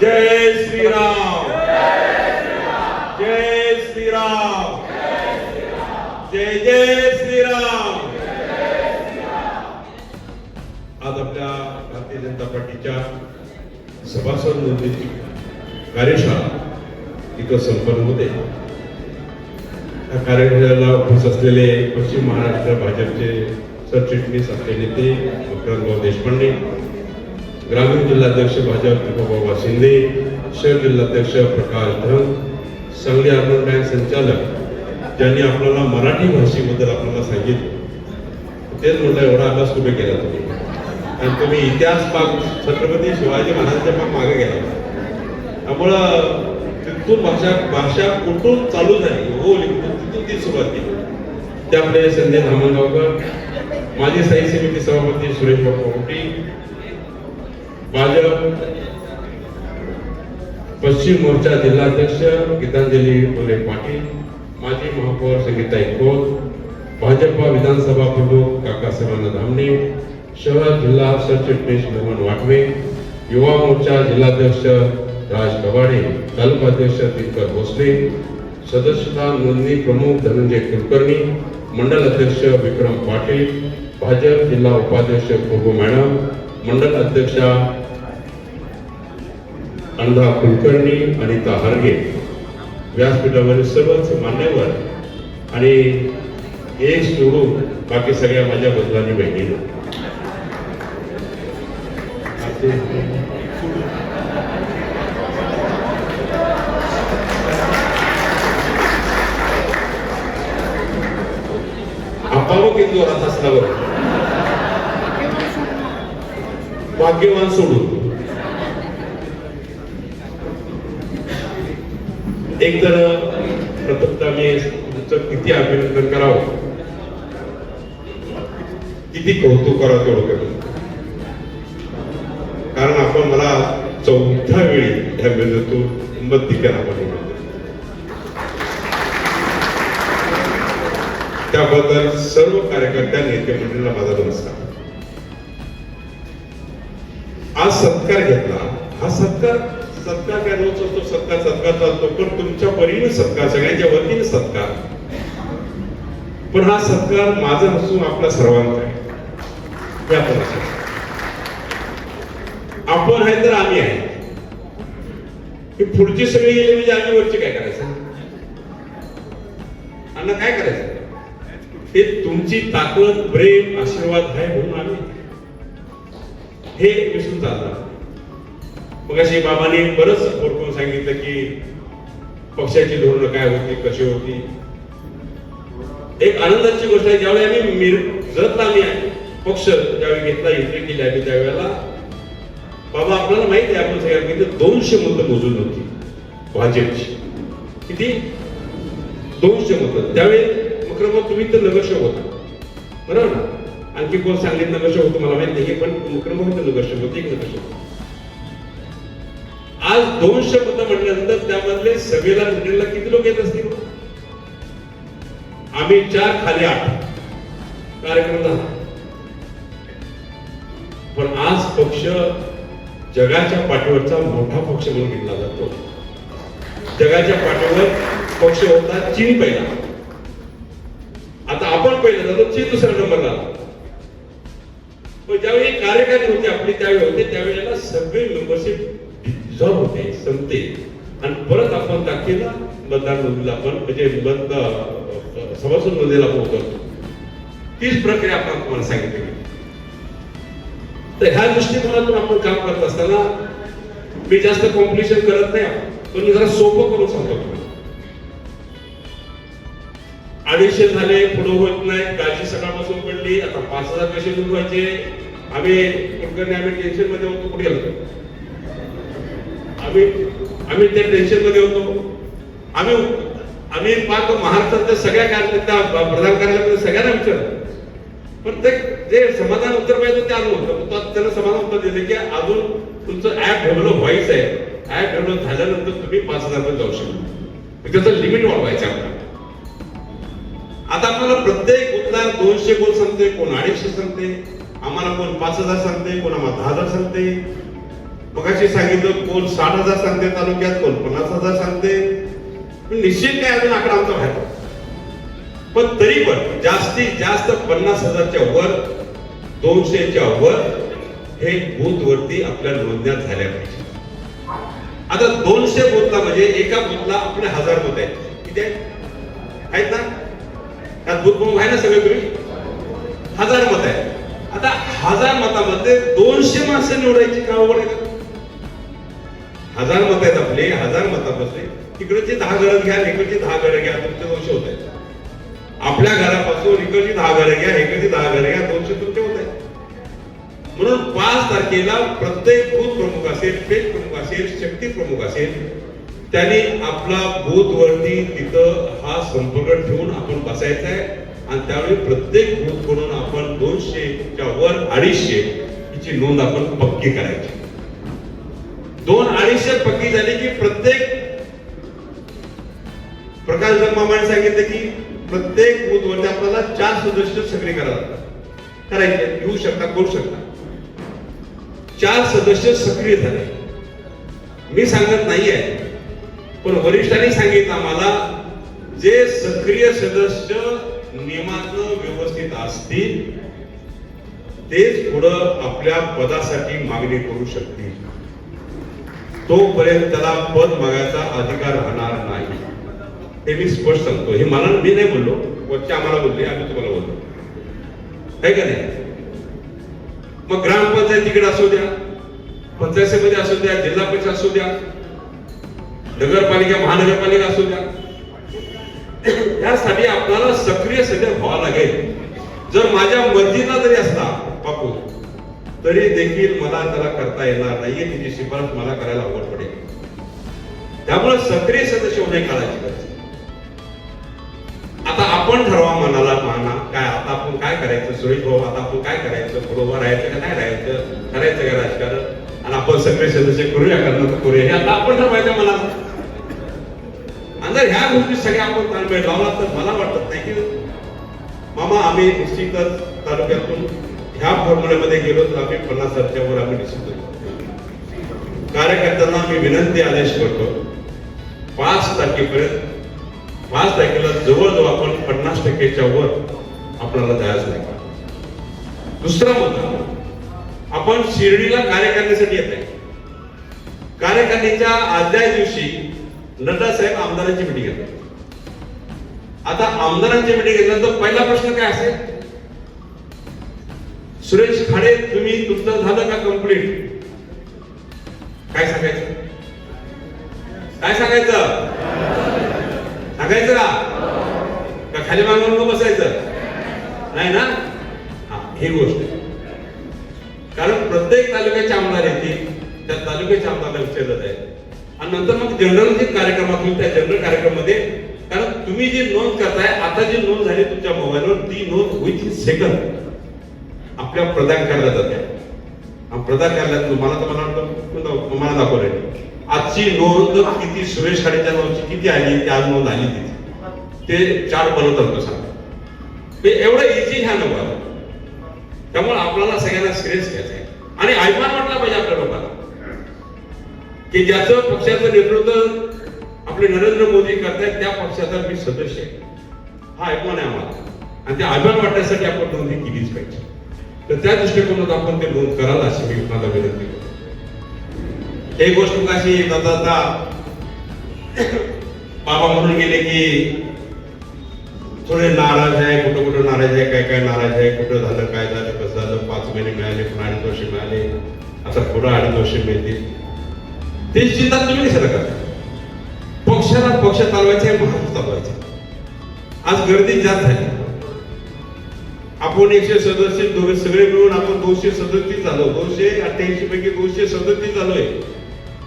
जय श्रीराम। जय श्रीराम। जय जय श्रीराम। आज आपल्या भारतीय जनता पार्टीच्या सभासद नोंदणीची कार्यशाळा इथं संपन्न होते. या कार्यक्रमाला उपस्थित असलेले पश्चिम महाराष्ट्र भाजपचे सरचिटणीस आपले नेते मकरंदभाऊ देशपांडे ग्रामीण जिल्हाध्यक्ष भाजप दीपकबाबा शिंदे शहर जिल्हाध्यक्ष प्रकाश धन सांगली अर्बन बँक संचालक ज्यांनी आपल्याला मराठी भाषेबद्दल आपल्याला सांगितलं. तेच म्हटलं एवढा अभ्यास कुठे केला तुम्ही. आणि तुम्ही इतिहास पाक छत्रपती शिवाजी महाराजांच्या पाक मागे गेला. त्यामुळं तिथून भाषा भाषा कुठून चालू झाली? हो लिखून तिथून ती सुरुवात केली. त्यामुळे आपले संजय धामणगावकर माजी स्थायी समिती सभापती सुरेश बाबा मोठी भाजप पश्चिम मोर्चा जिल्हाध्यक्ष गीतांजली फुले पाटील माजी महापौर संगीता खोत भाजपा विधानसभा प्रमुख काकासाहेबांना धामणे शहर जिल्हा सरचिटणीस मोहन वाटवे युवा मोर्चा जिल्हाध्यक्ष राज कबाडे तालुकाध्यक्ष दिनकर भोसले सदस्यता नोंदणी प्रमुख धनंजय कुलकर्णी मंडल अध्यक्ष विक्रम पाटील भाजप जिल्हा उपाध्यक्ष प्रभू मॅडम मंडल अध्यक्षा अंधा कुलकर्णी अनिता हरगे. व्यासपीठावरील सर्वच मान्यवर आणि हे सोडून बाकी सगळ्या माझ्या बदलांनी बहिणीनं असल्यावर भाग्यवान सोडून. एक तर प्रथमता मी तुमचं किती अभिनंदन करावं? किती कौतुक करावं तेवढं कारण आपण मला चौथ्या वेळी ह्या मेहनतून मत करा सर्व कार्यकर्त्या मंडळीला माझा नमस्कार. आज सत्कार घेतला. हा सत्कार सत्कार काय रोज असतो? सत्कार सत्कार चालतो. पण तुमच्या परीने सत्कार सगळ्यांच्या वतीने सत्कार. पण हा सत्कार माझा नसून आपला सर्वांचा आहे. आपण आपण आहे तर आम्ही आहे. ही पुढची सगळी गेली म्हणजे आम्ही वरची काय करायचं? अण्णा काय करायचं? हे तुमची ताकद प्रेम आशीर्वाद आहे म्हणून आम्ही हे विसरून चालणार मग अशी बाबाने बरंच सपोर्ट सांगितलं की पक्षाची धोरणं काय होती कशी होती. एक आनंदाची गोष्ट आहे ज्यावेळी आम्ही मिर जरत आम्ही पक्ष ज्यावेळी घेतला एंट्री केली आम्ही त्यावेळेला बाबा आपल्याला माहिती आहे आपण सगळ्या माहिती दोनशे मतं मोजून होती भाजपची. किती? दोनशे मतं. त्यावेळी मक्रम तुम्ही तर नगरसेवक होता. बरोबर ना? आणखी कोण सांगलीत नगरसेवक होतं मला माहीत नाही पण मक्रम होतं नगरसेवक होते एक नगरसेवक आज दोनशे मतं म्हटल्यानंतर त्यामधले सभेला मिटिंगला किती लोक येत असतील? आम्ही चार खाली आठ. कार्यक्रम झाला. पण आज पक्ष जगाच्या पाठीवरचा मोठा पक्ष म्हणून घेतला जातो. जगाच्या पाठीवर पक्ष होता चीन पहिला. पहिला जातो चीन दुसरा नंबरला. आला. पण ज्यावेळी कार्यकारी होते आपली त्यावेळी होते त्यावेळेला सगळे मेंबरशिप डिझॉल्व होते संपते. आणि परत आपण तारखेला मतदान नोंदीला आपण म्हणजे मत सभासद नोंदीला पोहोचवतो तीच प्रक्रिया आपण तुम्हाला सांगितली. तर ह्या दृष्टिकोनातून आपण काम करत असताना मी जास्त कॉम्पिटिशन करत नाही पण जरा सोपं करून सांगतो. तुम्हाला अडीचशे झाले पुढे होत नाही. काळजी सकाळपासून पडली. आता पाच हजार कसे सुरू व्हायचे. आम्ही कुलकर्णी आम्ही टेन्शनमध्ये होतो. कुठे गेलो? आम्ही आम्ही त्या टेन्शनमध्ये होतो. आम्ही आम्ही पाहतो महाराष्ट्रातल्या सगळ्या कार्यकर्त्या प्रधान कार्यालयामध्ये सगळ्यांना विचारलं. पण ते जे समाधान उत्तर पाहिजे ते आलं होतं. त्याला समाधान उत्तर दिले की अजून तुमचं ऍप डेव्हलप व्हायचं आहे ऍप डेव्हलप झाल्यानंतर तुम्ही पाच हजार जाऊ शकता. त्याचं लिमिट वाढवायचं आपल्याला. आता आपल्याला प्रत्येक उतदार दोनशे कोण सांगते कोण अडीचशे सांगते आम्हाला कोण पाच हजार सांगते कोण आम्हाला दहा हजार सांगते मगाशी सांगितलं कोण साठ हजार सांगते तालुक्यात कोण पन्नास हजार सांगते निश्चित काय अजून आकडा आमचा बाहेर पण तरी पण जास्तीत जास्त पन्नास हजारच्या वर दोनशेच्या वर हे बूथ वरती आपल्या नोंदण्या झाल्या पाहिजे. आता दोनशे बूथला म्हणजे एका बूथला आपले हजार बूथ आहेत. किती आहेत ना? त्यात भूतभूम आहे ना सगळे तुम्ही? हजार मत आहे. आता हजार मतामध्ये दोनशे माणसं निवडायची का आवड आहे? हजार मत आहेत आपले हजार मतापासून. तिकडचे दहा घरं घ्या इकडची दहा घरं घ्या तुमचे दोनशे होत आहेत. आपल्या घरापासून इकडची दहा घरं घ्या इकडची दहा घरं घ्या दोनशे तुमचे होत आहेत. म्हणून पाच तारखेला प्रत्येक बूथ प्रमुख असेल पेज प्रमुख असेल शक्ती प्रमुख असेल त्यांनी आपला बूथ वरती तिथं हा संपर्क ठेवून आपण बसायचा आहे आणि त्यावेळी प्रत्येक बूथ म्हणून आपण दोनशेच्या वर अडीचशे हिची नोंद आपण पक्की करायची. दोन अडीचशे पक्की झाली की प्रत्येक प्रकाश मामाने सांगितलं की प्रत्येक बूथ वरती आपल्याला चार सदस्य सक्रिय करावं लागतात. करायचे घेऊ शकता करू शकता. चार सदस्य सक्रिय झाले. मी सांगत नाहीये. पण वरिष्ठांनी सांगितलं आम्हाला जे सक्रिय सदस्य नियमानं व्यवस्थित असतील तेच पुढं आपल्या पदासाठी मागणी करू शकतील. तोपर्यंत त्याला पद मागायचा अधिकार राहणार नाही. हे मी स्पष्ट सांगतो. हे मला मी नाही बोललो वरचे आम्हाला बोलले आम्ही तुम्हाला बोललो. आहे का नाही? मग ग्रामपंचायतीकडे असू द्या पंचायत समिती असू द्या जिल्हा परिषद असू द्या नगरपालिका महानगरपालिका असू द्या. त्यासाठी आपल्याला सक्रिय सध्या व्हावं लागेल. जर माझ्या मर्जीला जरी असला बापू तरी देखील मला त्याला करता येणार नाहीये तिची शिफारस मला करायला आवड पडेल. त्यामुळे सक्रिय सदस्य होणे काळाची गरज आता आपण ठरवा मनाला माना काय आता आपण काय करायचं? सुरेश भाऊ आता आपण काय करायचं? बरोबर राहायचं का नाही राहायचं? करायचं का राजकारण? आणि आपण सगळे सदस्य करूया करणं करूया? हे आता आपण ठरवायचं मनाला. आणि जर ह्या गोष्टी सगळ्या आपण ताळमेळ लावला तर मला वाटत नाही की मामा आम्ही निश्चितच तालुक्यातून ह्या फॉर्म्युल्यामध्ये गेलो तर आम्ही पन्नास हजारच्या वर आम्ही निश्चित कार्यकर्त्यांना मी विनंती आदेश करतो पाच तारखेपर्यंत पाच तारखेला जवळजवळ आपण पन्नास टक्केच्या वर आपल्याला जायचं नाही. दुसरा मुद्दा आपण शिर्डीला कार्य करण्यासाठी येत आहे. कार्यकारिणीच्या आदल्या दिवशी नड्डा साहेब आमदारांची मिटिंग घेतात आता आमदारांची मिटिंग घेतल्यानंतर पहिला प्रश्न काय असेल? सुरेश खाडे तुम्ही तुमचं झालं का कंप्लीट काय सांगायचं? काय सांगायचं? सांगायचं का का खाली मागून नको बसायचं? नाही ना? हा ही गोष्ट. कारण प्रत्येक तालुक्याचे आमदार येतील त्या तालुक्याच्या आमदाराला विचारलं जाईल आणि नंतर मग जनरल जे कार्यक्रमात होईल त्या जनरल कार्यक्रमामध्ये कारण तुम्ही जी नोंद करताय आता जी नोंद झाली तुमच्या मोबाईलवर ती नोंद विथ सेकंद आपल्या प्रदान करण्यात जाते. प्रदान कार्यालयात मला तर मला वाटतं मला दाखवलंय. आजची नोंद किती? सुरेश खाडेच्या नोंदची किती आली? ती आज नोंद आली तिथे. ते चार बनवतात सांग. ते एवढं इझी ह्या नको त्यामुळे आपल्याला सगळ्यांना सिरियस घ्यायचं आहे. आणि अभिमान वाटला पाहिजे आपल्या लोकांना. की ज्याचं पक्षाचं नेतृत्व आपले नरेंद्र मोदी करतायत त्या पक्षाचा मी सदस्य आहे. हा अभिमान आहे आम्हाला. आणि त्या अभिमान वाटण्यासाठी आपण नोंदणी केलीच पाहिजे. तर त्या दृष्टिकोनात आपण ते नोंद कराल अशी मी माझा विनंती करतो. एक गोष्ट कशी दादा बाबा म्हणून गेले की थोडे नाराज आहे कुठं कुठं नाराज आहे काय काय नाराज आहे कुठं झालं काय झालं कसं झालं पाच महिने मिळाले पण अडीच वर्ष मिळाले. आता पुढं अडीच वर्ष मिळतील. ते चिंता तुम्ही कशाला करता? पक्षाला पक्ष चालवायचे महाराष्ट्र चालवायचे आज गर्दी जास्त झाली. आपण एकशे सदस्य दोघे सगळे मिळून आपण दोनशे सदतीस झालो. दोनशे अठ्ठ्याऐंशी पैकी दोनशे सदतीस झालोय.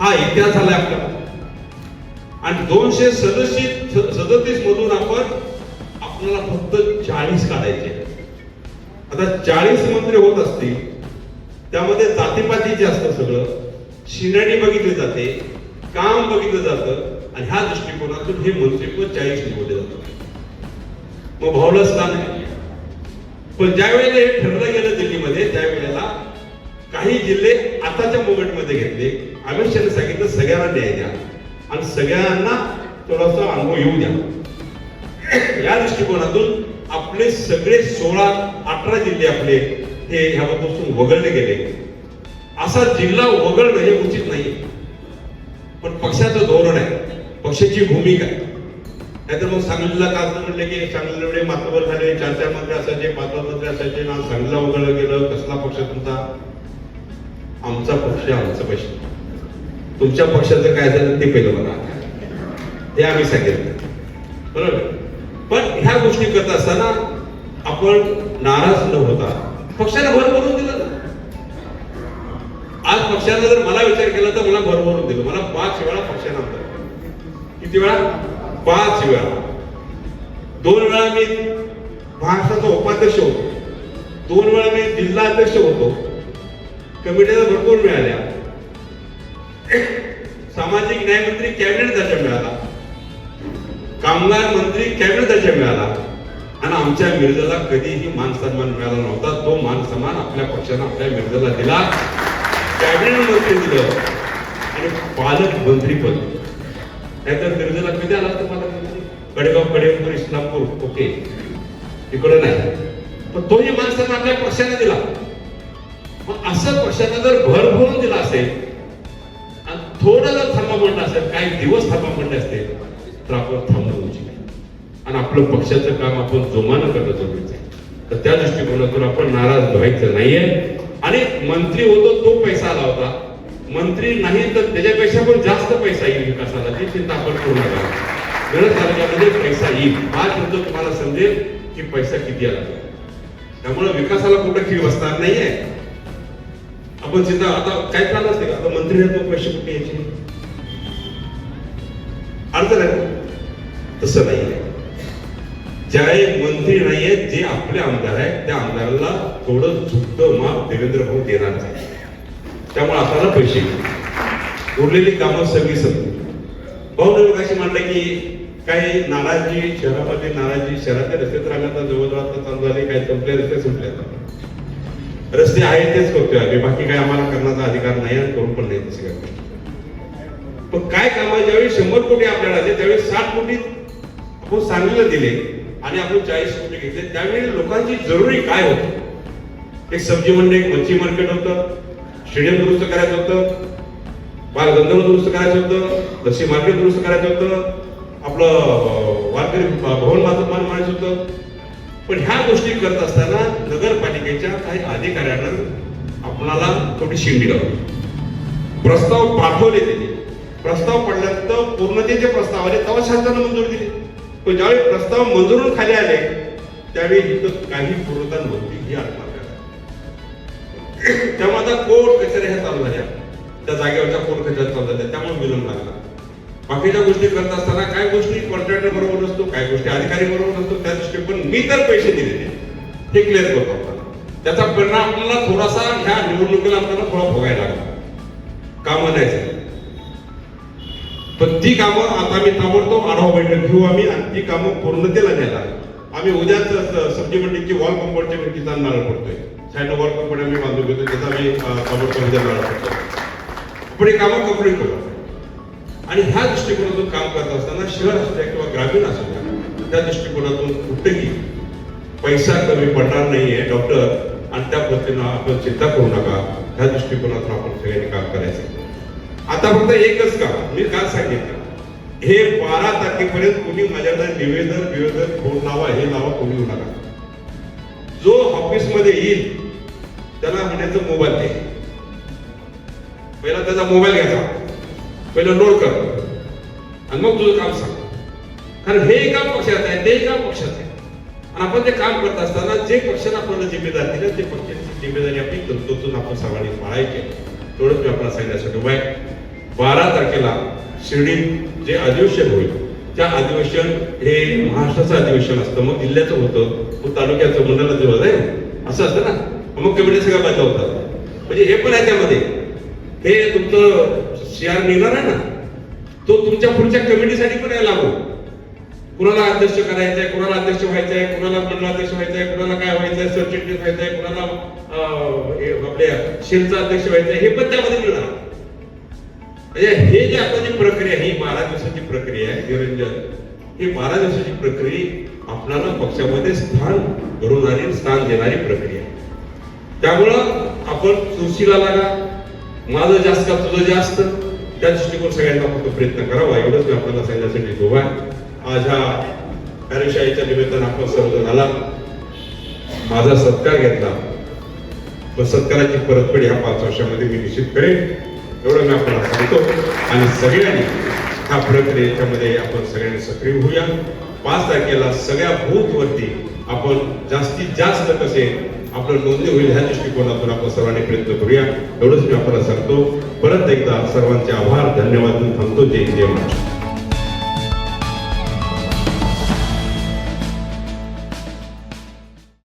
हा इतिहास झालाय आपला. आणि दोनशे सदस्य सदतीस मधून आपण आपल्याला फक्त चाळीस काढायचे. आता चाळीस मंत्री होत असतील त्यामध्ये जातीपाती जे असतं सगळं. शिनाडी बघितली जाते काम बघितलं जातं आणि ह्या दृष्टिकोनातून हे मंत्रिपद चाळीस निवडले जातात. मग भावलं स्थान पण ज्या वेळेला हे ठरलं गेलं दिल्लीमध्ये त्यावेळेला काही जिल्हे आताच्या मुवमेंटमध्ये घेतले. अमित शहाने सांगितलं सगळ्यांना न्याय द्या. आणि सगळ्यांना थोडासा अनुभव येऊ द्या. या दृष्टिकोनातून आपले सगळे सोळा अठरा जिल्हे आपले हे ह्यापासून वगळले गेले. असा जिल्हा वगळणं हे उचित नाही पण पक्षाचं धोरण आहे. पक्षाची भूमिका आहे. नाहीतर मग सांगलीला का असं म्हटलं की सांगलीला एवढे मातबर झाले चार चार मंत्री असायचे पाच पाच मंत्री असायचे ना सांगलीला वगळलं गेलं कसला पक्ष तुमचा? आमचा पक्ष आमचा पक्ष. तुमच्या पक्षाचं काय झालं ते पहिलं बघा. ते आम्ही सांगितलं. बरोबर? पण ह्या गोष्टी करत असताना आपण नाराज न होता पक्षाला भर भरून पक्षाने जर मला विचार केला तर मला भरभरून दिलं. मला पाच वेळा पक्षाने आमदार किती वेळा? पाच वेळा. दोन वेळा मी महाराष्ट्राचा उपाध्यक्ष होतो. दोन वेळा मी जिल्हा अध्यक्ष होतो. कमिटीला भरपूर मिळाल्या. सामाजिक न्याय मंत्री कॅबिनेट दर्जा मिळाला. कामगार मंत्री कॅबिनेट दर्जा मिळाला. आणि आमच्या मिर्जाला कधीही मान सन्मान मिळाला नव्हता. तो मान सन्मान आपल्या पक्षानं आपल्या मिर्जाला दिला. कॅबिनेट मंत्री दिलं आणि पालकमंत्री पद नाहीतर मिर्जाला कधी आला तर मला. कडेगाव कडेगाव इस्लामपूर ओके. तिकडं नाही. पण तोही मान सन्मान आपल्या पक्षाने दिला. मग असं पक्षाने जर भर भरून दिला असेल आणि थोडं जर थांबा म्हणलं असेल काही दिवस थांबा म्हणले असते तर आपण थांबणं उचित. आणि आपलं पक्षाचं काम आपण जोमानं करणं जरुरीचं आहे तर त्या दृष्टिकोनातून आपण नाराज व्हायचं नाहीये. आणि मंत्री होतो तो पैसा आला होता. मंत्री नाही तर त्याच्यापेक्षा पण जास्त पैसा येईल विकासाला ती चिंता आपण करू नका. गरज तालुक्यामध्ये पैसा येईल. हा शब्द तुम्हाला समजेल की पैसा किती आला? त्यामुळे विकासाला कुठं खीळ बसणार नाहीये. आपण चिंता आता काय प्लॅन असते का आता मंत्री आहेत पैसे कुठे यायचे? अर्थ नाही तसं नाहीये. ज्या एक मंत्री नाहीयेत जे आपले आमदार आहेत त्या आमदाराला थोडं झुकतं माप देवेंद्र भाऊ देणार नाही त्यामुळे आपल्याला पैसे उरलेली कामं सगळी संपली. भाऊ अशी म्हणलं की काही नाराजी शहरामध्ये नाराजी शहरातले रस्ते तर आम्ही जवळजवळ चालू झाले काही संपले रस्ते सुटले रस्ते आहेत तेच करतोय आम्ही बाकी काय आम्हाला करण्याचा अधिकार नाही आणि करून पण नाही तसे पण काय काम आहे ज्यावेळी शंभर कोटी आपल्याला आले त्यावेळी साठ कोटी आपण सांगलीला दिले. आणि आपण चाळीस रुपये घेतले. त्यावेळी लोकांची जरुरी काय होती? एक सब्जी मंडी एक मच्छी मार्केट होतं. स्टेडियम दुरुस्त करायचं होतं. बालगंधर्व दुरुस्त करायचं होतं. लसी मार्केट दुरुस्त करायचं होतं. आपलं वारकरी भवन बांधकाम म्हणायचं होतं. पण ह्या गोष्टी करत असताना नगरपालिकेच्या काही अधिकाऱ्यांना आपणाला थोडी शिंडी लावली. प्रस्ताव पाठवले त्यांनी प्रस्ताव पडल्यानंतर पूर्णतेचे प्रस्ताव आले. तेव्हा शासनानं मंजुरी दिली. पण ज्यावेळी प्रस्ताव मंजुरून खाली आले त्यावेळी इथं काही पूर्वता नव्हती ही आत्महत्या त्यामुळे आता कोर्ट कचेऱ्या ह्या चालू झाल्या. त्या जागेवरच्या कोर्ट कचेऱ्या चालू झाल्या. त्यामुळे विलंब लागला. बाकीच्या गोष्टी करत असताना काय गोष्टी कॉन्ट्रॅक्टर बरोबर नसतो काय गोष्टी अधिकारी बरोबर नसतो त्या दृष्टी पण मी तर पैसे दिलेले. हे क्लिअर करतो आपल्याला त्याचा परिणाम आपल्याला थोडासा ह्या निवडणुकीला आपल्याला थोडा भोगायला लागला. कामं नाही पण ती कामं आता आम्ही ताबडतोब आढावा बैठक घेऊ आम्ही आणि ती कामं पूर्णतेला न्यायला. आम्ही उद्याच सब्जी मंडीची वॉल कंपाऊंडच्या भिंतीचा नारळ पडतोय साईड वॉल कंपाऊंड आम्ही बांधून घेतो त्याचा आम्ही ताबडतोब उद्या नारळ पडतो पण हे कामं कंप्लीट करू आणि ह्या दृष्टिकोनातून काम करत असताना शहर असू द्या किंवा ग्रामीण असू द्या त्या दृष्टिकोनातून कुठेही पैसा कमी पडणार नाहीये डॉक्टर आणि त्या पद्धतीनं आपण चिंता करू नका. ह्या दृष्टिकोनातून आपण सगळ्यांनी काम करायचं. आता फक्त एकच का मी काल सांगितलं? हे बारा तारखेपर्यंत कोणी माझ्याकडे निवेदन निवेदन फोन लावा हे लावा कोणी येऊ नका. जो ऑफिसमध्ये येईल त्याला म्हणायचं मोबाईल दे पहिला त्याचा मोबाईल घ्यायचा. पहिलं लोड कर. आणि मग तुझं काम सांग. कारण हे एका पक्षात आहे ते एका पक्षात आहे. आणि आपण ते काम करत असताना जे पक्षाने आपल्याला जिम्मेदारी दिली ते पक्षाची जिम्मेदारी आपली तंतोतून आपण सर्वांनी पाळायची आहे. तेवढंच मी आपल्याला सांगण्यासाठी वाईट बारा तारखेला शिर्डीत जे अधिवेशन होईल त्या अधिवेशन हे महाराष्ट्राचं अधिवेशन असतं मग जिल्ह्याचं होतं मग तालुक्याचं मंडळाचं होत आहे असं असतं ना? मग कमिटी सगळ्या बाजू होतात म्हणजे हे पण आहे त्यामध्ये. हे तुमचं शेअर निघणार आहे ना? तो तुमच्या पुढच्या कमिटीसाठी पण यायला लागू कुणाला अध्यक्ष करायचंय कुणाला अध्यक्ष व्हायचंय कुणाला मंडळाध्यक्ष व्हायचंय कुणाला काय व्हायचंय सरचिटणीस व्हायचंय कुणाला आपल्या शेरचा अध्यक्ष व्हायचंय हे पण त्यामध्ये मिळणार. म्हणजे हे जे आता जी प्रक्रिया ही बारा दिवसाची प्रक्रिया आहे निरंजन. ही बारा दिवसाची प्रक्रिया आपल्याला पक्षामध्ये स्थान घडवणारी स्थान देणारी प्रक्रिया आहे. त्यामुळं आपण चुरशीला लागा. माझं जास्त का तुझं जास्त? त्या दृष्टिकोन सगळ्यांना फक्त प्रयत्न करावा. एवढंच मी आपल्याला सांगण्यासाठी गोवा आज ह्या कार्यशाळेच्या निमित्तानं आपण सर्वजण आला. माझा सत्कार घेतला. व सत्काराची परतफेड ह्या पाच वर्षामध्ये मी निश्चित करेन. एवढं मी आपल्याला सांगतो. आणि सगळ्यांनी ह्या प्रक्रियेच्यामध्ये आपण सगळ्यांनी सक्रिय होऊया. पाच तारखेला सगळ्या बूथवरती आपण जास्तीत जास्त कसे आपलं नोंदणी होईल ह्या दृष्टिकोनातून आपण सर्वांनी प्रयत्न करूया. एवढंच मी आपल्याला सांगतो. परत एकदा सर्वांचे आभार धन्यवाद. सांगतो थांबतो. जय जय महाराष्ट्र.